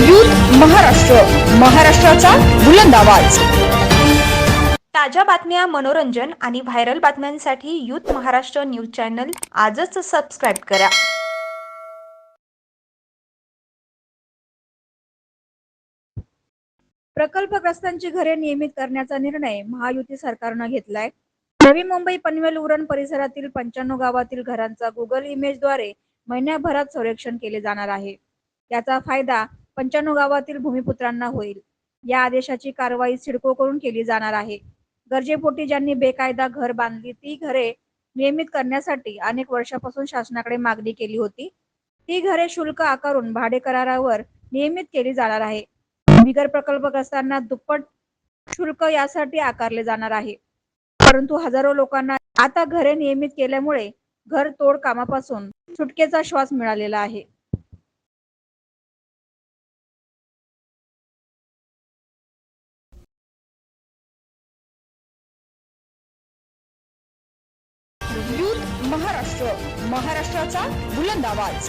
Youth Maharashtra महाराष्ट्राचा बुलंद आवाज. ताज्या बातम्या मनोरंजन आणि व्हायरल बातम्यांसाठी यूथ महाराष्ट्र न्यूज चॅनल आजच सबस्क्राईब करा. प्रकल्पग्रस्तांची घरे नियमित करण्याचा निर्णय महायुती सरकारनं घेतलाय. नवी मुंबई पनवेल उरण परिसरातील पंच्याण्णव गावातील घरांचा गुगल इमेजद्वारे महिन्याभरात सर्वेक्षण केले जाणार आहे. याचा फायदा पंच्याण्णव गावातील भूमिपुत्रांना होईल. या आदेशाची कारवाई सिडकोकडून केली जाणार आहे. गरजेपोटी ज्यांनी बेकायदा घर बांधली ती घरे नियमित करण्यासाठी अनेक वर्षापासून शासनाकडे मागणी केली होती. ती घरे शुल्क आकारून भाडे करारावर नियमित केली जाणार आहे. बिगर प्रकल्पग्रस्तांना दुप्पट शुल्क यासाठी आकारले जाणार आहे. परंतु हजारो लोकांना आता घरे नियमित केल्यामुळे घर तोड कामापासून सुटकेचा श्वास मिळालेला आहे. युथ महाराष्ट्र महाराष्ट्राचा बुलंद आवाज.